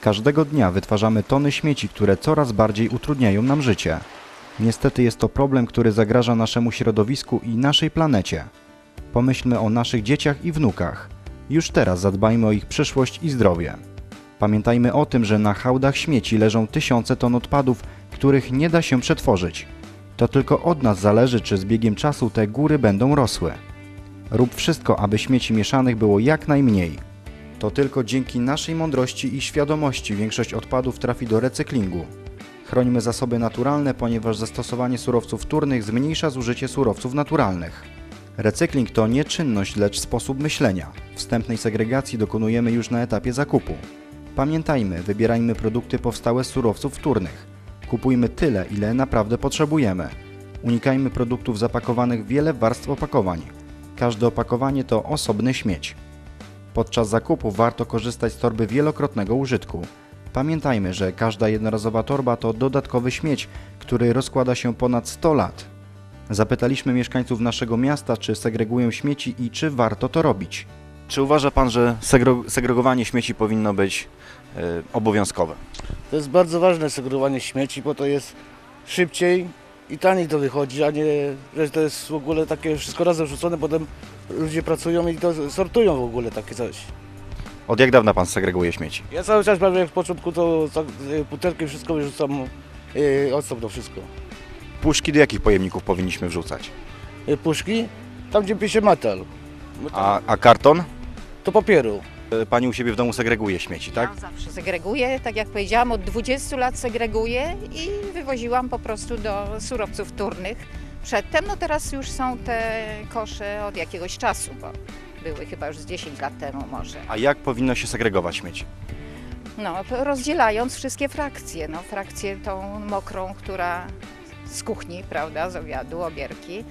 Każdego dnia wytwarzamy tony śmieci, które coraz bardziej utrudniają nam życie. Niestety jest to problem, który zagraża naszemu środowisku i naszej planecie. Pomyślmy o naszych dzieciach i wnukach. Już teraz zadbajmy o ich przyszłość i zdrowie. Pamiętajmy o tym, że na hałdach śmieci leżą tysiące ton odpadów, których nie da się przetworzyć. To tylko od nas zależy, czy z biegiem czasu te góry będą rosły. Rób wszystko, aby śmieci mieszanych było jak najmniej. To tylko dzięki naszej mądrości i świadomości większość odpadów trafi do recyklingu. Chrońmy zasoby naturalne, ponieważ zastosowanie surowców wtórnych zmniejsza zużycie surowców naturalnych. Recykling to nie czynność, lecz sposób myślenia. Wstępnej segregacji dokonujemy już na etapie zakupu. Pamiętajmy, wybierajmy produkty powstałe z surowców wtórnych. Kupujmy tyle, ile naprawdę potrzebujemy. Unikajmy produktów zapakowanych w wiele warstw opakowań. Każde opakowanie to osobny śmieć. Podczas zakupu warto korzystać z torby wielokrotnego użytku. Pamiętajmy, że każda jednorazowa torba to dodatkowy śmieć, który rozkłada się ponad 100 lat. Zapytaliśmy mieszkańców naszego miasta, czy segregują śmieci i czy warto to robić. Czy uważa Pan, że segregowanie śmieci powinno być e, obowiązkowe? To jest bardzo ważne segregowanie śmieci, bo to jest szybciej i taniej to wychodzi, a nie, że to jest w ogóle takie wszystko razem rzucone, potem ludzie pracują i to sortują w ogóle takie coś. Od jak dawna Pan segreguje śmieci? Ja cały czas prawie jak w początku to tak, y, butelki wszystko wyrzucam yy, osobno wszystko. Puszki do jakich pojemników powinniśmy wrzucać? Y, puszki, tam gdzie pisze metal, A, a karton? to papieru. Pani u siebie w domu segreguje śmieci, tak? Ja zawsze segreguję, tak jak powiedziałam, od 20 lat segreguję i wywoziłam po prostu do surowców wtórnych. Przedtem, no teraz już są te kosze od jakiegoś czasu, bo były chyba już z 10 lat temu może. A jak powinno się segregować śmieci? No, rozdzielając wszystkie frakcje, no frakcję tą mokrą, która z kuchni, prawda, z obiadu, obierki,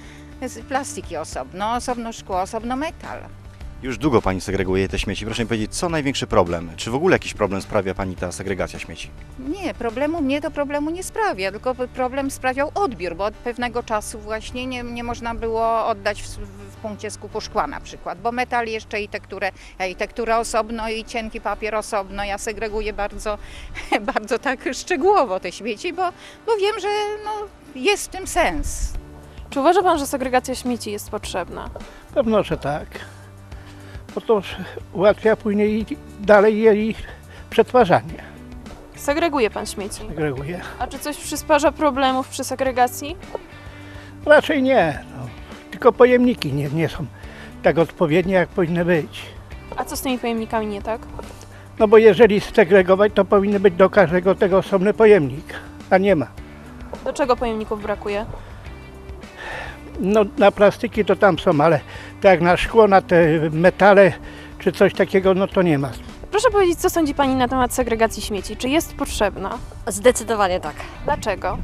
plastiki osobno, osobno szkło, osobno metal. Już długo Pani segreguje te śmieci. Proszę mi powiedzieć, co największy problem? Czy w ogóle jakiś problem sprawia Pani ta segregacja śmieci? Nie, problemu mnie to problemu nie sprawia, tylko problem sprawiał odbiór, bo od pewnego czasu właśnie nie, nie można było oddać w, w punkcie skupu szkła na przykład, bo metal jeszcze i tekturę, ja i tekturę osobno i cienki papier osobno, ja segreguję bardzo, bardzo tak szczegółowo te śmieci, bo, bo wiem, że no, jest w tym sens. Czy uważa Pan, że segregacja śmieci jest potrzebna? Pewno, że tak. Bo to ułatwia później dalej jej przetwarzanie. Segreguje Pan śmieci. Agreguje. A czy coś przysparza problemów przy segregacji? Raczej nie. No. Tylko pojemniki nie, nie są tak odpowiednie, jak powinny być. A co z tymi pojemnikami nie tak? No bo jeżeli segregować, to powinny być do każdego tego osobny pojemnik, a nie ma. Do czego pojemników brakuje? No na plastyki to tam są, ale tak jak na szkło, na te metale czy coś takiego, no to nie ma. Proszę powiedzieć, co sądzi Pani na temat segregacji śmieci? Czy jest potrzebna? Zdecydowanie tak. Dlaczego?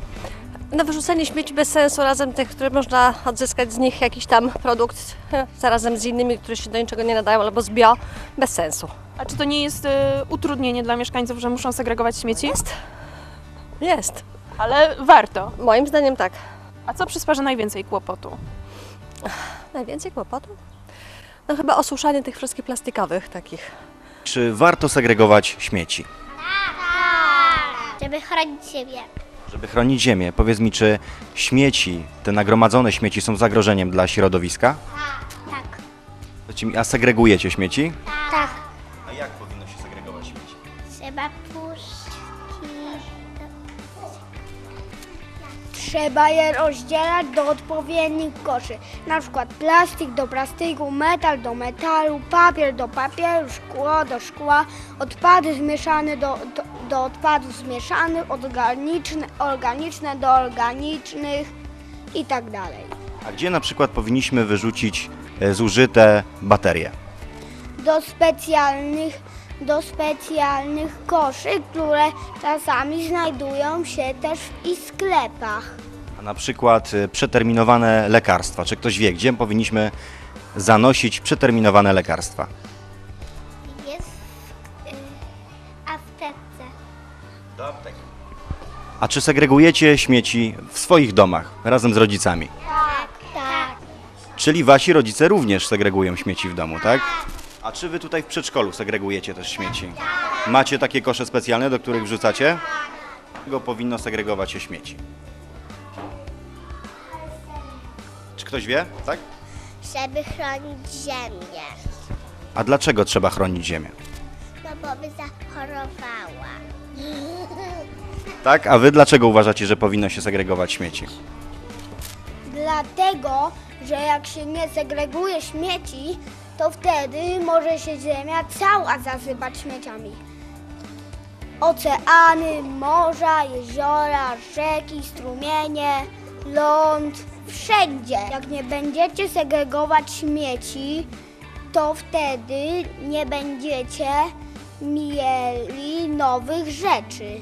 Na wyrzucenie śmieci bez sensu, razem tych, które można odzyskać z nich jakiś tam produkt, zarazem z innymi, które się do niczego nie nadają, albo z bio, bez sensu. A czy to nie jest y, utrudnienie dla mieszkańców, że muszą segregować śmieci? Jest. Jest. Ale warto. Moim zdaniem tak. A co przysparza najwięcej kłopotu? Najwięcej kłopotu? No chyba osuszanie tych wszystkich plastikowych takich. Czy warto segregować śmieci? żeby chronić siebie. Żeby chronić ziemię, powiedz mi, czy śmieci, te nagromadzone śmieci są zagrożeniem dla środowiska? Tak, Powiedzcie mi, A segregujecie śmieci? tak. Trzeba je rozdzielać do odpowiednich koszy. Na przykład plastik do plastiku, metal do metalu, papier do papieru, szkło do szkła, odpady zmieszane do, do, do odpadów zmieszanych, organiczne, organiczne do organicznych i tak dalej. A gdzie na przykład powinniśmy wyrzucić e, zużyte baterie? do specjalnych, do specjalnych koszy, które czasami znajdują się też i w sklepach. A na przykład e, przeterminowane lekarstwa. Czy ktoś wie, gdzie powinniśmy zanosić przeterminowane lekarstwa? Jest w y, aptece. A czy segregujecie śmieci w swoich domach razem z rodzicami? Tak, tak. Czyli wasi rodzice również segregują śmieci w domu, tak? A czy wy tutaj w przedszkolu segregujecie też śmieci? Macie takie kosze specjalne, do których wrzucacie? Go powinno segregować się śmieci. Czy ktoś wie? Tak? żeby chronić ziemię, A dlaczego trzeba chronić ziemię? no bo by zachorowała. Tak? A wy dlaczego uważacie, że powinno się segregować śmieci? Dlatego, że jak się nie segreguje śmieci, to wtedy może się ziemia cała zasypać śmieciami. Oceany, morza, jeziora, rzeki, strumienie, ląd, wszędzie. Jak nie będziecie segregować śmieci, to wtedy nie będziecie mieli nowych rzeczy.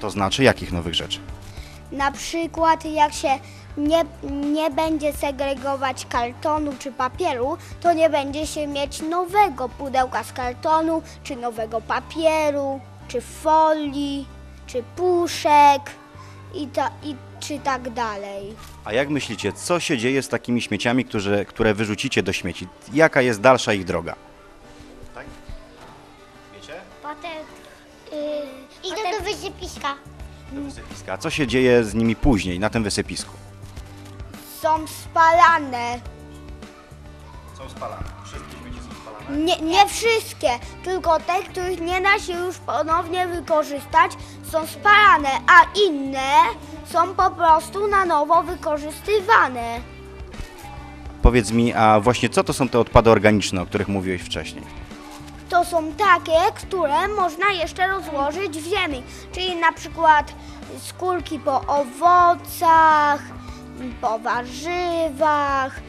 To znaczy jakich nowych rzeczy? Na przykład jak się nie, nie będzie segregować kartonu czy papieru, to nie będzie się mieć nowego pudełka z kartonu, czy nowego papieru, czy folii, czy puszek i, ta, i czy tak dalej. A jak myślicie, co się dzieje z takimi śmieciami, które, które wyrzucicie do śmieci? Jaka jest dalsza ich droga? Tak? Wiecie? Potem yy, idę do wysypiska. Do wysypiska. A co się dzieje z nimi później, na tym wysypisku? Są spalane. Są spalane. Wszystkie śmieci są spalane? Nie, nie wszystkie, tylko te, których nie da się już ponownie wykorzystać, są spalane, a inne są po prostu na nowo wykorzystywane. Powiedz mi, a właśnie co to są te odpady organiczne, o których mówiłeś wcześniej? To są takie, które można jeszcze rozłożyć w ziemi, czyli na przykład skórki po owocach, po warzywach,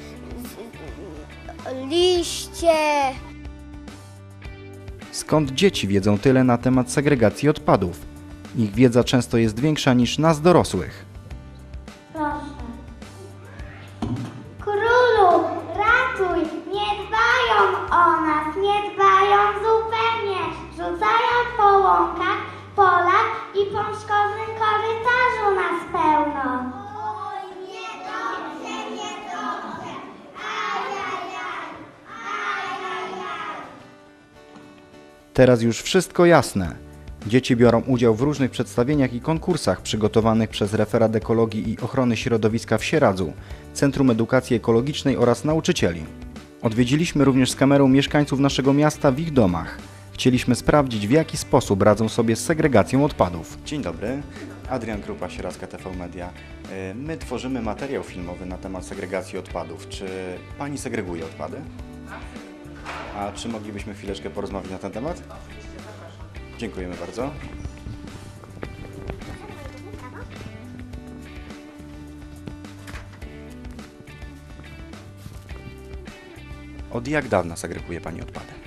liście. Skąd dzieci wiedzą tyle na temat segregacji odpadów? Ich wiedza często jest większa niż nas dorosłych. Po szkolnym korytarzu nas pełno. Oj, niedobrze, niedobrze. Ajajaj, ajajaj. Teraz już wszystko jasne. Dzieci biorą udział w różnych przedstawieniach i konkursach przygotowanych przez Referat Ekologii i Ochrony Środowiska w Sieradzu, Centrum Edukacji Ekologicznej oraz nauczycieli. Odwiedziliśmy również z kamerą mieszkańców naszego miasta w ich domach. Chcieliśmy sprawdzić, w jaki sposób radzą sobie z segregacją odpadów. Dzień dobry, Adrian Krupa, Sierazka TV Media. Y, My tworzymy materiał filmowy na temat segregacji odpadów. Czy Pani segreguje odpady? A czy moglibyśmy chwileczkę porozmawiać na ten temat? Dziękujemy bardzo. Od jak dawna segreguje Pani odpady?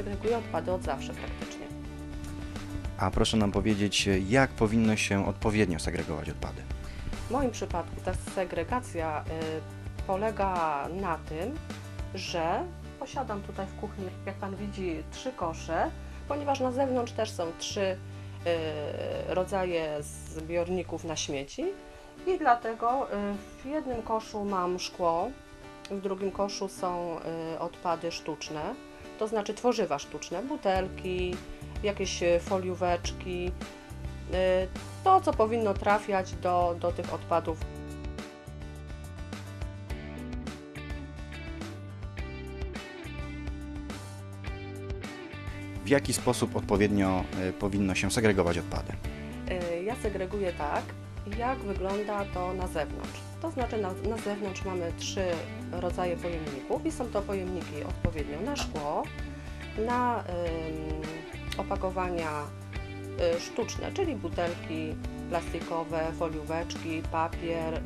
Segreguję odpady od zawsze praktycznie. A proszę nam powiedzieć, jak powinno się odpowiednio segregować odpady? W moim przypadku ta segregacja y, polega na tym, że posiadam tutaj w kuchni, jak Pan widzi, trzy kosze, ponieważ na zewnątrz też są trzy y, rodzaje zbiorników na śmieci i dlatego y, w jednym koszu mam szkło, w drugim koszu są y, odpady sztuczne, to znaczy tworzywa sztuczne, butelki, jakieś y, folióweczki, y, to, co powinno trafiać do, do tych odpadów. W jaki sposób odpowiednio y, powinno się segregować odpady? Ja segreguję tak, jak wygląda to na zewnątrz. To znaczy na, na zewnątrz mamy trzy rodzaje pojemników i są to pojemniki odpowiednio na szkło, na opakowania y, sztuczne, czyli butelki plastikowe, folióweczki, papier, ym,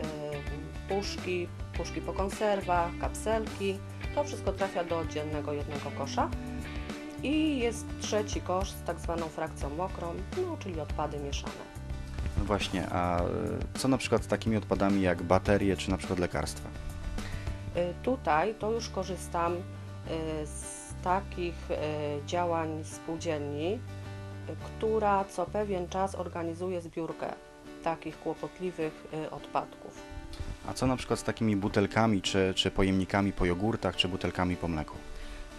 puszki, puszki po konserwach, kapselki. To wszystko trafia do oddzielnego jednego kosza. I jest trzeci kosz z tak zwaną frakcją mokrą, no, czyli odpady mieszane. No właśnie, a y, co na przykład z takimi odpadami jak baterie czy na przykład lekarstwa? Y, Tutaj to już korzystam y, z takich działań spółdzielni, która co pewien czas organizuje zbiórkę takich kłopotliwych odpadków. A co na przykład z takimi butelkami czy, czy pojemnikami po jogurtach czy butelkami po mleku?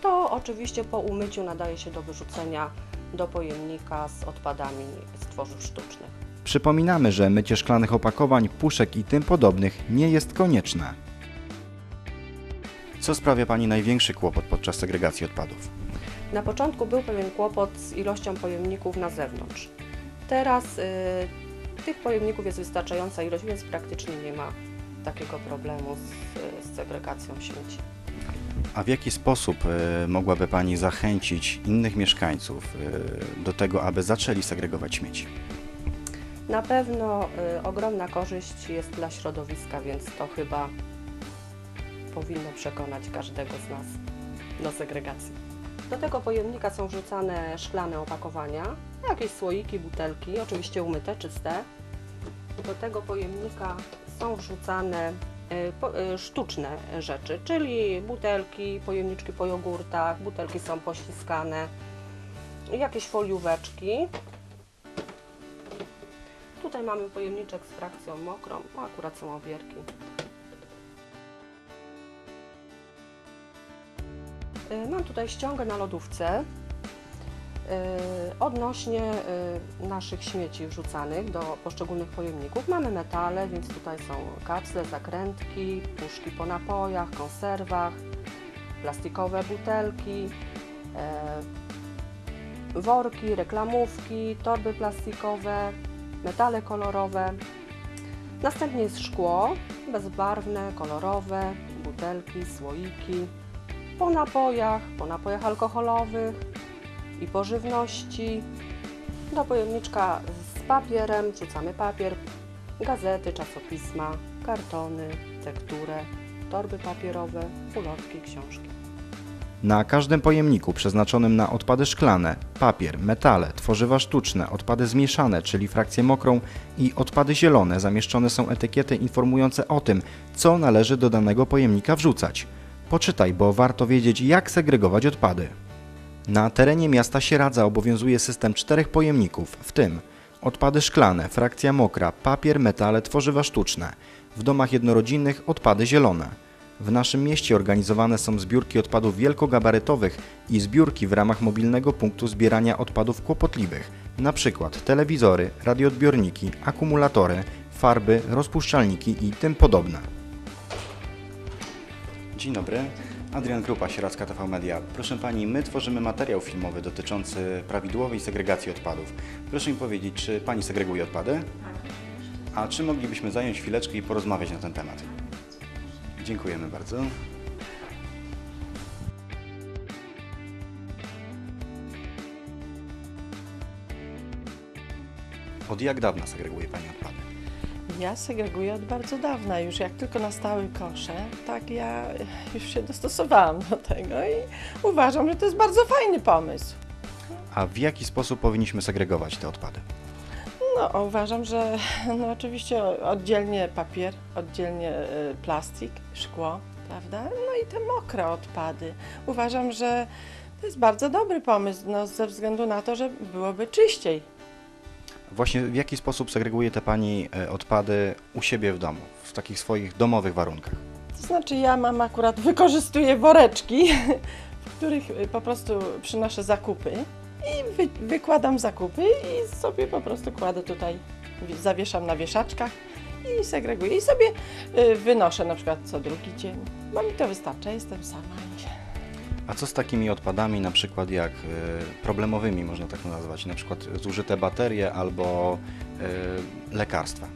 To oczywiście po umyciu nadaje się do wyrzucenia do pojemnika z odpadami z tworzyw sztucznych. Przypominamy, że mycie szklanych opakowań, puszek i tym podobnych nie jest konieczne. Co sprawia Pani największy kłopot podczas segregacji odpadów? Na początku był pewien kłopot z ilością pojemników na zewnątrz. Teraz y, tych pojemników jest wystarczająca ilość, więc praktycznie nie ma takiego problemu z, z segregacją śmieci. A w jaki sposób e, mogłaby Pani zachęcić innych mieszkańców e, do tego, aby zaczęli segregować śmieci? Na pewno y, ogromna korzyść jest dla środowiska, więc to chyba powinno przekonać każdego z nas do segregacji. Do tego pojemnika są wrzucane szklane opakowania, jakieś słoiki, butelki, oczywiście umyte, czyste. Do tego pojemnika są wrzucane y, y, sztuczne rzeczy, czyli butelki, pojemniczki po jogurtach, butelki są pościskane, jakieś folióweczki. Tutaj mamy pojemniczek z frakcją mokrą, no akurat są obierki. Y, Mam tutaj ściągę na lodówce y, odnośnie y, naszych śmieci wrzucanych do poszczególnych pojemników. Mamy metale, więc tutaj są kapsle, zakrętki, puszki po napojach, konserwach, plastikowe butelki, e, worki, reklamówki, torby plastikowe, metale kolorowe. Następnie jest szkło, bezbarwne, kolorowe, butelki, słoiki. Po napojach, po napojach alkoholowych i po żywności. Do pojemniczka z papierem wrzucamy papier, gazety, czasopisma, kartony, tekturę, torby papierowe, ulotki, książki. Na każdym pojemniku przeznaczonym na odpady szklane, papier, metale, tworzywa sztuczne, odpady zmieszane, czyli frakcję mokrą i odpady zielone zamieszczone są etykiety informujące o tym, co należy do danego pojemnika wrzucać. Poczytaj, bo warto wiedzieć, jak segregować odpady. Na terenie miasta Sieradza obowiązuje system czterech pojemników, w tym odpady szklane, frakcja mokra, papier, metale, tworzywa sztuczne. W domach jednorodzinnych odpady zielone. W naszym mieście organizowane są zbiórki odpadów wielkogabarytowych i zbiórki w ramach mobilnego punktu zbierania odpadów kłopotliwych, np. telewizory, radioodbiorniki, akumulatory, farby, rozpuszczalniki i tym podobne. Dzień dobry, Adrian Grupa, Sieradzka TV Media. Proszę Pani, my tworzymy materiał filmowy dotyczący prawidłowej segregacji odpadów. Proszę mi powiedzieć, czy Pani segreguje odpady? A czy moglibyśmy zająć chwileczkę i porozmawiać na ten temat? Dziękujemy bardzo. Od jak dawna segreguje Pani odpady? Ja segreguję od bardzo dawna, już jak tylko nastały kosze, tak ja już się dostosowałam do tego i uważam, że to jest bardzo fajny pomysł. A w jaki sposób powinniśmy segregować te odpady? No, uważam, że no, oczywiście oddzielnie papier, oddzielnie e, plastik, szkło, prawda? No i te mokre odpady. Uważam, że to jest bardzo dobry pomysł, no, ze względu na to, że byłoby czyściej. Właśnie w jaki sposób segreguje te Pani e, odpady u siebie w domu, w takich swoich domowych warunkach? To znaczy ja mam akurat, wykorzystuję woreczki, w których y, po prostu przynoszę zakupy i wy, wykładam zakupy i sobie po prostu kładę tutaj, wi- zawieszam na wieszaczkach i segreguję i sobie y, wynoszę na przykład co drugi dzień, bo mi to wystarcza, jestem sama. A co z takimi odpadami, na przykład jak e, problemowymi, można tak nazwać, na przykład zużyte baterie albo e, lekarstwa?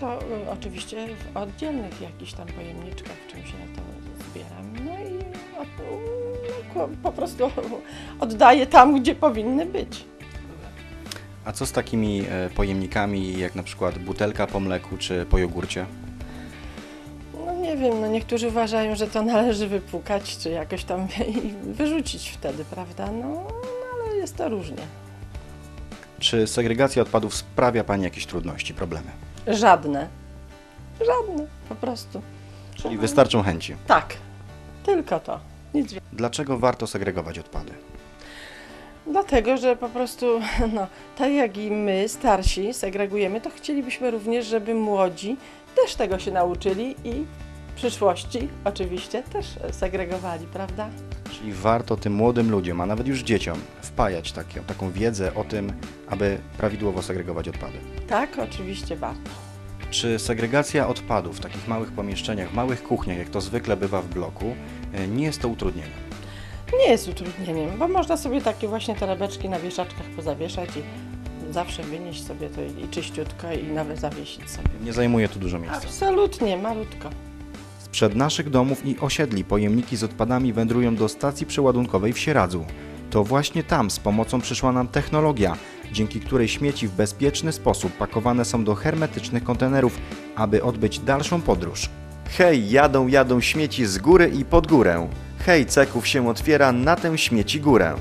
To y, oczywiście w oddzielnych jakichś tam pojemniczkach, w czym się to zbieram, po prostu oddaję tam, gdzie powinny być. A co z takimi e, pojemnikami jak na przykład butelka po mleku czy po jogurcie? No nie wiem, no niektórzy uważają, że to należy wypłukać, czy jakoś tam i wyrzucić wtedy, prawda? No, no ale jest to różnie. Czy segregacja odpadów sprawia Pani jakieś trudności, problemy? Żadne. Żadne, po prostu. Czyli wystarczą chęci. Tak, tylko to. Nic więcej. Dlaczego warto segregować odpady? Dlatego, że po prostu, no, tak jak i my, starsi, segregujemy, to chcielibyśmy również, żeby młodzi też tego się nauczyli i w przyszłości oczywiście też segregowali, prawda? Czyli warto tym młodym ludziom, a nawet już dzieciom, wpajać takie, taką wiedzę o tym, aby prawidłowo segregować odpady. Tak, oczywiście warto. Czy segregacja odpadów w takich małych pomieszczeniach, małych kuchniach, jak to zwykle bywa w bloku, e, nie jest to utrudnieniem? Nie jest utrudnieniem, bo można sobie takie właśnie torebeczki na wieszaczkach pozawieszać i zawsze wynieść sobie to i czyściutko i nawet zawiesić sobie. Nie zajmuje to dużo miejsca. Absolutnie, malutko. Sprzed naszych domów i osiedli pojemniki z odpadami wędrują do stacji przeładunkowej w Sieradzu. To właśnie tam z pomocą przyszła nam technologia, dzięki której śmieci w bezpieczny sposób pakowane są do hermetycznych kontenerów, aby odbyć dalszą podróż. Hej, jadą, jadą śmieci z góry i pod górę. Hej, ceków się otwiera na tę śmieci górę.